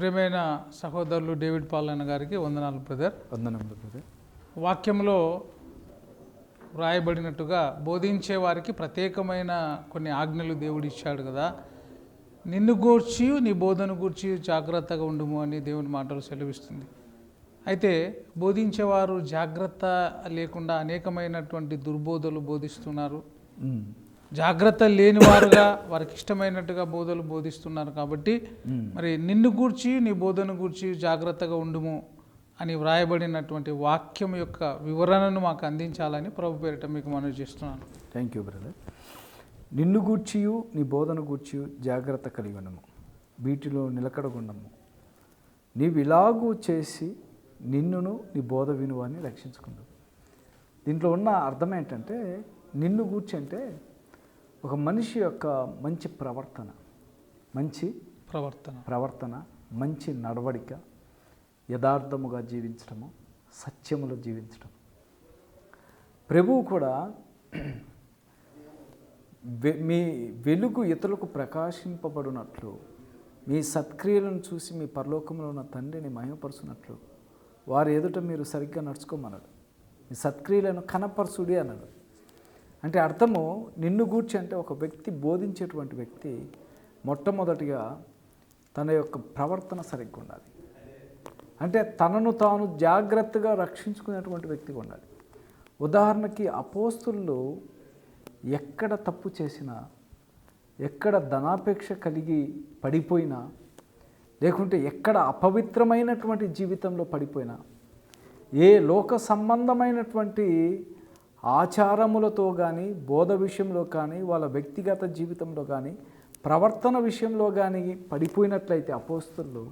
ప్రియమైన సహోదరులు డేవిడ్ పాలన్న గారికి వందనాలు బ్రదర్. వందనములు బ్రదర్. వాక్యంలో వ్రాయబడినట్టుగా బోధించే వారికి ప్రత్యేకమైన కొన్ని ఆజ్ఞలు దేవుడు ఇచ్చాడు కదా. నిన్ను గూర్చి నీ బోధన గూర్చి జాగ్రత్తగా ఉండుము అని దేవుని మాటలు సెలవిస్తుంది. అయితే బోధించేవారు జాగ్రత్త లేకుండా అనేకమైనటువంటి దుర్బోధలు బోధిస్తున్నారు. జాగ్రత్త లేనివారుగా వారికి ఇష్టమైనట్టుగా బోధలు బోధిస్తున్నారు కాబట్టి. మరి నిన్ను గూర్చి నీ బోధన గూర్చి జాగ్రత్తగా ఉండుము అని వ్రాయబడినటువంటి వాక్యం యొక్క వివరణను మాకు అందించాలని ప్రభు పేరిట మీకు మనవి చేస్తున్నాను. థ్యాంక్ యూ బ్రదర్ నిన్ను గూర్చియు నీ బోధన గూర్చియు జాగ్రత్త కలిగి ఉండము వీటిలో నిలకడగుండము. నీవు ఇలాగూ చేసి నిన్నును నీ బోధ వినువాన్ని రక్షించుకుందాం దీంట్లో ఉన్న అర్థం ఏంటంటే నిన్ను గూర్చి అంటే ఒక మనిషి యొక్క మంచి ప్రవర్తన మంచి ప్రవర్తన. ప్రవర్తన మంచి నడవడిక యథార్థముగా జీవించడము సత్యములో జీవించడం ప్రభువు కూడా మీ వెలుగు ఇతరులకు ప్రకాశింపబడినట్లు మీ సత్క్రియలను చూసి మీ పరలోకంలో ఉన్న తండ్రిని మహిమపరుచున్నట్లు వారి ఎదుట మీరు సరిగ్గా నడుచుకోమన్నాడు. మీ సత్క్రియలను కనపరచుడి అన్నాడు. అంటే అర్థము నిన్ను గూర్చి అంటే ఒక వ్యక్తి బోధించేటువంటి వ్యక్తి మొట్టమొదటిగా తన యొక్క ప్రవర్తన సరిగ్గా ఉండాలి. అంటే తనను తాను జాగ్రత్తగా రక్షించుకునేటువంటి వ్యక్తిగా ఉండాలి. ఉదాహరణకి అపోస్తులు ఎక్కడ తప్పు చేసినా ఎక్కడ ధనాపేక్ష కలిగి పడిపోయినా లేకుంటే ఎక్కడ అపవిత్రమైనటువంటి జీవితంలో పడిపోయినా ఏ లోక సంబంధమైనటువంటి ఆచారములతో కానీ బోధ విషయంలో కానీ వాళ్ళ వ్యక్తిగత జీవితంలో కానీ ప్రవర్తన విషయంలో కానీ పడిపోయినట్లయితే అపోస్తులు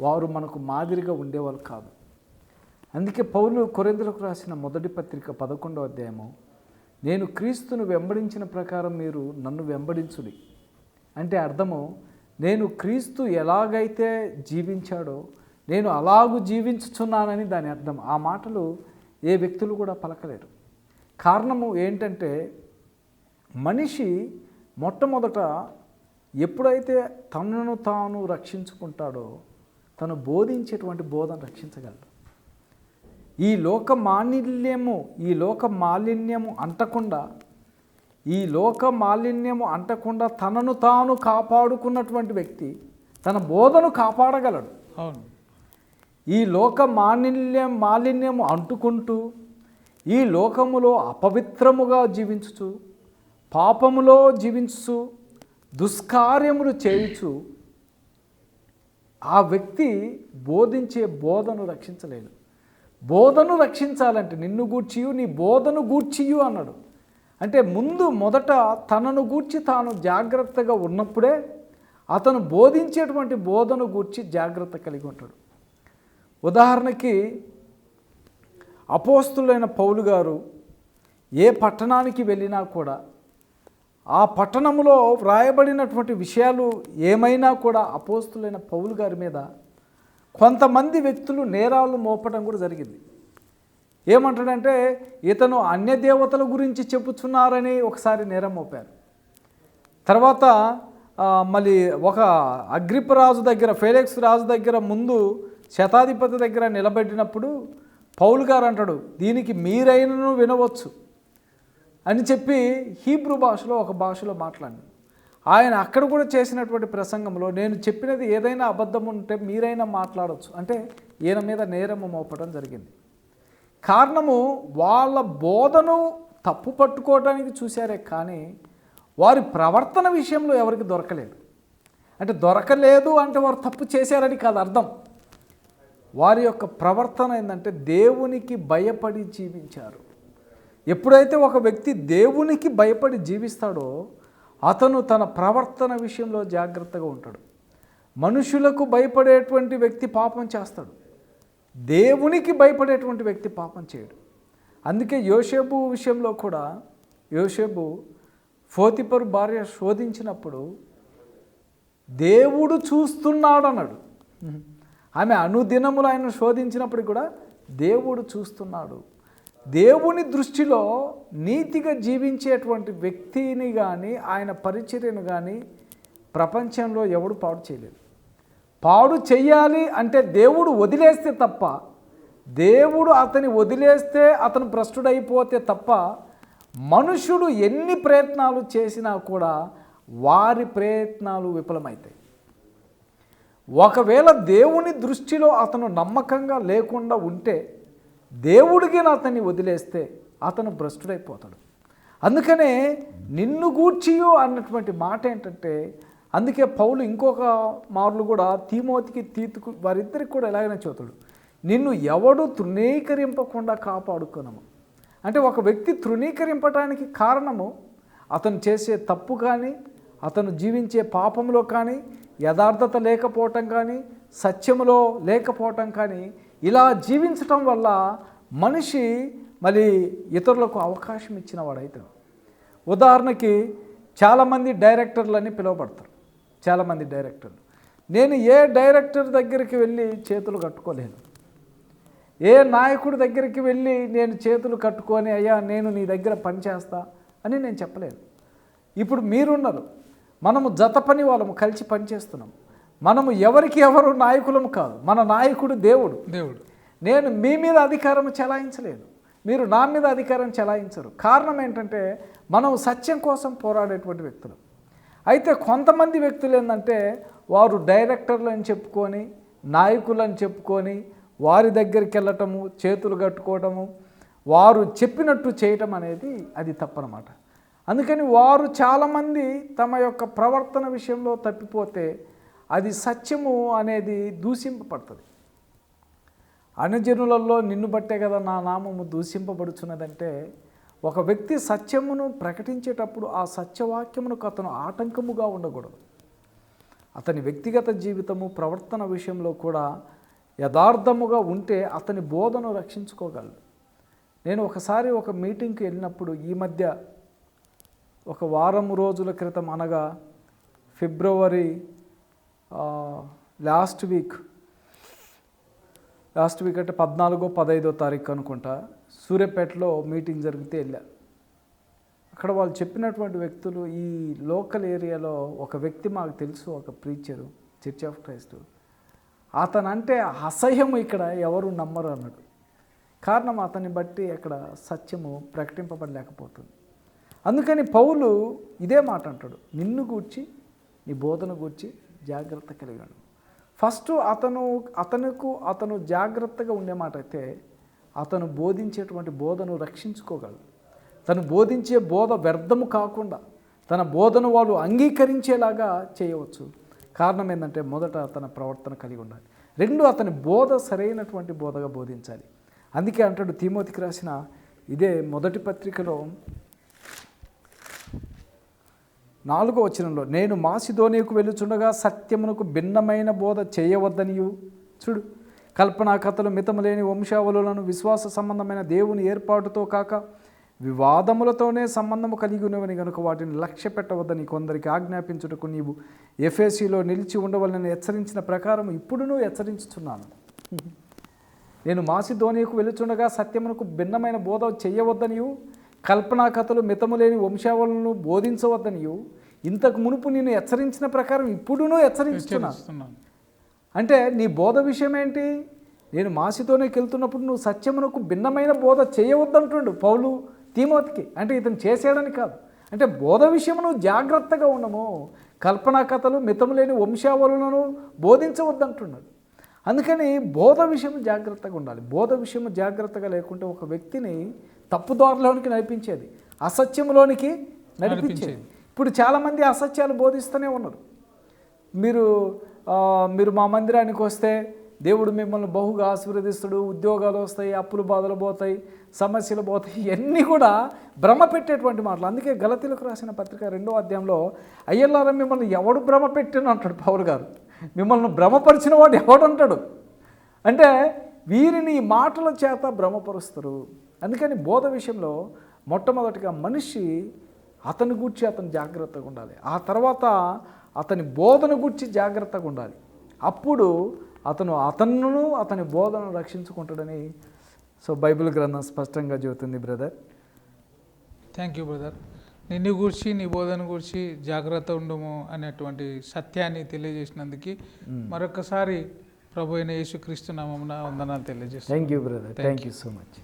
వారు మనకు మాదిరిగా ఉండేవాళ్ళు కాదు. అందుకే పౌలు కొరేంద్రకు రాసిన మొదటి పత్రిక పదకొండో అధ్యాయము నేను క్రీస్తును వెంబడించిన ప్రకారం మీరు నన్ను వెంబడించుడి. అంటే అర్థము నేను క్రీస్తు ఎలాగైతే జీవించాడో నేను అలాగూ జీవించుచున్నానని దాని అర్థం. ఆ మాటలు ఏ వ్యక్తులు కూడా పలకలేరు. కారణము ఏంటంటే మనిషి మొట్టమొదట ఎప్పుడైతే తనను తాను రక్షించుకుంటాడో తను బోధించేటువంటి బోధన రక్షించగలడు. ఈ లోక మాలిన్యము ఈ లోక మాలిన్యము అంటకుండా ఈ లోక మాలిన్యము అంటకుండా తనను తాను కాపాడుకున్నటువంటి వ్యక్తి తన బోధను కాపాడగలడు. అవును. ఈ లోక మాలిన్యం మాలిన్యము అంటుకుంటూ ఈ లోకములో అపవిత్రముగా జీవించుచు పాపములో జీవించు దుష్కార్యములు చేయుచు ఆ వ్యక్తి బోధించే బోధను రక్షించలేడు. బోధను రక్షించాలంటే నిన్ను గూర్చియు నీ బోధను గూర్చియు అన్నాడు. అంటే ముందు మొదట తనను గూర్చి తాను జాగ్రత్తగా ఉన్నప్పుడే అతను బోధించేటువంటి బోధను గూర్చి జాగ్రత్త కలిగి ఉంటాడు. ఉదాహరణకి అపోస్తులైన పౌలు గారు ఏ పట్టణానికి వెళ్ళినా కూడా ఆ పట్టణంలో వ్రాయబడినటువంటి విషయాలు ఏమైనా కూడా అపోస్తులైన పౌలు గారి మీద కొంతమంది వ్యక్తులు నేరాలు మోపడం కూడా జరిగింది. ఏమంటాడంటే ఇతను అన్య దేవతల గురించి చెప్పుచున్నారని ఒకసారి నేరం మోపారు. తర్వాత మళ్ళీ ఒక అగ్రిప రాజు దగ్గర ఫేలెక్స్ రాజు దగ్గర ముందు శతాధిపతి దగ్గర నిలబెట్టినప్పుడు పౌలు గారు అంటాడు దీనికి మీరైనను వినవచ్చు. అని చెప్పి హీబ్రూ భాషలో ఒక భాషలో మాట్లాడి ఆయన అక్కడ కూడా చేసినటువంటి ప్రసంగంలో నేను చెప్పినది ఏదైనా అబద్ధం ఉంటే మీరైనా మాట్లాడవచ్చు అంటే ఈయన మీద నేరము మోపడం జరిగింది. కారణము వాళ్ళ బోధను తప్పు పట్టుకోవడానికి చూశారే కానీ వారి ప్రవర్తన విషయంలో ఎవరికి దొరకలేదు. అంటే దొరకలేదు అంటే వారు తప్పు చేశారని కాదు అర్థం. వారి యొక్క ప్రవర్తన ఏంటంటే దేవునికి భయపడి జీవించారు. ఎప్పుడైతే ఒక వ్యక్తి దేవునికి భయపడి జీవిస్తాడో అతను తన ప్రవర్తన విషయంలో జాగ్రత్తగా ఉంటాడు. మనుషులకు భయపడేటువంటి వ్యక్తి పాపం చేస్తాడు. దేవునికి భయపడేటువంటి వ్యక్తి పాపం చేయడు. అందుకే యోషేబు విషయంలో కూడా యోషేబు ఫోతిపరు భార్య శోధించినప్పుడు దేవుడు చూస్తున్నాడన్నాడు. ఆమె అనుదినములు ఆయన శోధించినప్పుడు కూడా దేవుడు చూస్తున్నాడు. దేవుని దృష్టిలో నీతిగా జీవించేటువంటి వ్యక్తిని కానీ ఆయన పరిచర్యను కానీ ప్రపంచంలో ఎవడు పాడు చేయలేదు. పాడు చేయాలి అంటే దేవుడు వదిలేస్తే తప్ప దేవుడు అతని వదిలేస్తే అతను భ్రష్టుడైపోతే తప్ప మనుషుడు ఎన్ని ప్రయత్నాలు చేసినా కూడా వారి ప్రయత్నాలు విఫలమవుతాయి ఒకవేళ దేవుని దృష్టిలో అతను నమ్మకంగా లేకుండా ఉంటే దేవుడికి అతన్ని వదిలేస్తే అతను భ్రష్టుడైపోతాడు. అందుకనే నిన్ను గూర్చియో అన్నటువంటి మాట ఏంటంటే అందుకే పౌలు ఇంకొక మార్లు కూడా తీమోతికి తీతుకు వారిద్దరికి కూడా ఎలాగైనా చూతాడు నిన్ను ఎవడు తృణీకరింపకుండా కాపాడుకున్నాము అంటే ఒక వ్యక్తి తృణీకరింపటానికి కారణము అతను చేసే తప్పు కానీ అతను జీవించే పాపంలో కానీ యథార్థత లేకపోవటం కానీ సత్యములో లేకపోవటం కానీ ఇలా జీవించటం వల్ల మనిషి మరి ఇతరులకు అవకాశం ఇచ్చిన వాడైతే ఉదాహరణకి చాలామంది డైరెక్టర్లని పిలువబడతారు. చాలామంది డైరెక్టర్లు. నేను ఏ డైరెక్టర్ దగ్గరికి వెళ్ళి చేతులు కట్టుకోలేను. ఏ నాయకుడి దగ్గరికి వెళ్ళి నేను చేతులు కట్టుకొని అయ్యా నేను నీ దగ్గర పనిచేస్తా అని నేను చెప్పలేను. ఇప్పుడు మీరున్నారు. మనము జత పని వాళ్ళము కలిసి పనిచేస్తున్నాం మనము ఎవరికి ఎవరు నాయకులము కాదు. మన నాయకుడు దేవుడు. దేవుడు. నేను మీ మీద అధికారం చెలాయించలేను మీరు నా మీద అధికారం చెలాయించరు. కారణం ఏంటంటే మనం సత్యం కోసం పోరాడేటువంటి వ్యక్తులు. అయితే కొంతమంది వ్యక్తులు ఏంటంటే వారు డైరెక్టర్లు అని చెప్పుకొని నాయకులు అని చెప్పుకొని వారి దగ్గరికి వెళ్ళటము చేతులు కట్టుకోవటము వారు చెప్పినట్టు చేయటం అనేది అది తప్పనమాట. అందుకని వారు చాలామంది తమ యొక్క ప్రవర్తన విషయంలో తప్పిపోతే అది సత్యము అనేది దూషింపబడుతుంది. అనుజనులలో నిన్ను బట్టే కదా నా నామము దూషింపబడుచున్నదంటే ఒక వ్యక్తి సత్యమును ప్రకటించేటప్పుడు ఆ సత్యవాక్యమునకు అతను ఆటంకముగా ఉండకూడదు. అతని వ్యక్తిగత జీవితము ప్రవర్తన విషయంలో కూడా యథార్థముగా ఉంటే అతని బోధను రక్షించుకోగలడు. నేను ఒకసారి ఒక మీటింగ్కి వెళ్ళినప్పుడు ఈ మధ్య ఒక వారం రోజుల క్రితం అనగా February last week last week అంటే పద్నాలుగో పదైదో తారీఖు అనుకుంటా. సూర్యాపేటలో మీటింగ్ జరిగితే వెళ్ళా. అక్కడ వాళ్ళు చెప్పినటువంటి వ్యక్తులు ఈ లోకల్ ఏరియాలో ఒక వ్యక్తి మాకు తెలుసు ఒక ప్రీచరు చర్చ్ ఆఫ్ క్రైస్ట్ అతను అంటే అసహ్యం ఇక్కడ ఎవరు నమ్మరు అన్నాడు. కారణం అతన్ని బట్టి అక్కడ సత్యము ప్రకటింపబడలేకపోతుంది. అందుకని పౌలు ఇదే మాట అంటాడు నిన్ను గూర్చి నీ బోధన గూర్చి జాగ్రత్త కలిగాడు ఫస్ట్ అతను అతనుకు అతను జాగ్రత్తగా ఉండే మాట అయితే అతను బోధించేటువంటి బోధను రక్షించుకోగలడు. తను బోధించే బోధ వ్యర్థము కాకుండా తన బోధను వాళ్ళు అంగీకరించేలాగా చేయవచ్చు. కారణం ఏంటంటే మొదట తన ప్రవర్తన కలిగి ఉండాలి. రెండు అతని బోధ సరైనటువంటి బోధగా బోధించాలి. అందుకే అంటాడు తిమోతికి రాసిన ఇదే మొదటి పత్రికలో నాలుగో వచనంలో నేను మాసిధోనియకు వెళ్ళుచుండగా సత్యమునకు భిన్నమైన బోధ చేయవద్దనియు. చూడు కల్పనా కథలు మితములేని వంశావళులను విశ్వాస సంబంధమైన దేవుని ఏర్పాటుతో కాక వివాదములతోనే సంబంధము కలిగి ఉన్నవని కనుక వాటిని లక్ష్య పెట్టవద్దని కొందరికి ఆజ్ఞాపించుటకు నీవు ఎఫ్ఎసిలో నిలిచి ఉండవలని హెచ్చరించిన ప్రకారం ఇప్పుడునూ హెచ్చరించుచున్నాను. నేను మాసిధోనియకు వెలుచుండగా సత్యమునకు భిన్నమైన బోధ చేయవద్దనియు కల్పనా కథలు మితములేని వంశావళులను బోధించవద్దనియు ఇంతకు మునుపు నేను హెచ్చరించిన ప్రకారం ఇప్పుడునూ హెచ్చరించుతున్నాను అంటే నీ బోధ విషయం ఏంటి నేను మాసితోనే వెళ్తున్నప్పుడు నువ్వు సత్యమునకు భిన్నమైన బోధ చేయవద్దంటుండు పౌలు తీమోతికి. అంటే ఇతను చేసాడని కాదు. అంటే బోధ విషయం నువ్వు జాగ్రత్తగా ఉండము. కల్పనా కథలు మితములేని వంశావళులను బోధించవద్దంటున్నాడు అందుకని బోధ విషయం జాగ్రత్తగా ఉండాలి. బోధ విషయం జాగ్రత్తగా లేకుంటే ఒక వ్యక్తిని తప్పుదారిలోనికి నడిపించేది అసత్యంలోనికి నడిపించేది. ఇప్పుడు చాలామంది అసత్యాలు బోధిస్తూనే ఉన్నారు. మీరు మీరు మా మందిరానికి వస్తే దేవుడు మిమ్మల్ని బహుగా ఆశీర్వదిస్తాడు ఉద్యోగాలు వస్తాయి అప్పులు బాధలు పోతాయి సమస్యలు పోతాయి ఇవన్నీ కూడా భ్రమ పెట్టేటువంటి మాటలు. అందుకే గలతీలకు రాసిన పత్రిక రెండో అధ్యాయంలో అయ్యల్లారా మిమ్మల్ని ఎవడు భ్రమ పెట్టాను అంటాడు పౌరు గారు. మిమ్మల్ని భ్రమపరిచిన వాడు ఎవడు అంటాడు? అంటే వీరిని ఈ మాటల చేత భ్రమపరుస్తారు. అందుకని బోధ విషయంలో మొట్టమొదటిగా మనిషి అతని గూర్చి అతను జాగ్రత్తగా ఉండాలి. ఆ తర్వాత అతని బోధన గూర్చి జాగ్రత్తగా ఉండాలి. అప్పుడు అతను అతన్ను అతని బోధనను రక్షించుకుంటాడని సో బైబిల్ గ్రంథం స్పష్టంగా చెబుతుంది బ్రదర్. థ్యాంక్ యూ బ్రదర్ నిన్ను గూర్చి నీ బోధన గూర్చి జాగ్రత్త ఉండము అనేటువంటి సత్యాన్ని తెలియజేసినందుకు మరొకసారి ప్రభు అయిన యేసుక్రీస్తు నామమున వందనాలు తెలియజేస్తాను thank you brother thank you so much